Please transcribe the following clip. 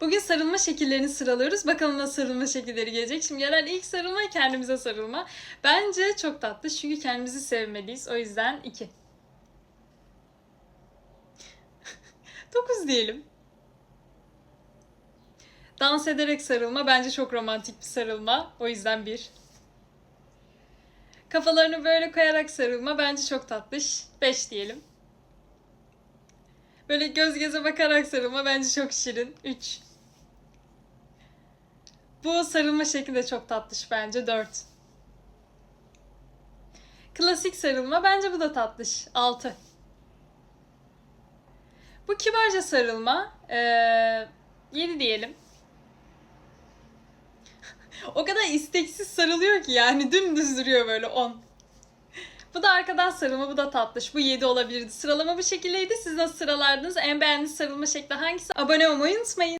Bugün sarılma şekillerini sıralıyoruz. Bakalım nasıl sarılma şekilleri gelecek. Şimdi gelen ilk sarılma kendimize sarılma. Bence çok tatlı çünkü kendimizi sevmeliyiz. O yüzden 2. 9 diyelim. Dans ederek sarılma bence çok romantik bir sarılma. O yüzden 1. Kafalarını böyle koyarak sarılma bence çok tatlış. 5 diyelim. Böyle göz göze bakarak sarılma bence çok şirin. 3. Bu sarılma şekli de çok tatlış bence. 4. Klasik sarılma bence bu da tatlış. 6. Bu kibarca sarılma. Ee, 7 diyelim. o kadar isteksiz sarılıyor ki yani dümdüz duruyor böyle 10. Bu da arkadan sarılma, bu da tatlış. Bu 7 olabilirdi. Sıralama bu şekildeydi. Siz nasıl sıralardınız? En beğendiğiniz sarılma şekli hangisi? Abone olmayı unutmayın.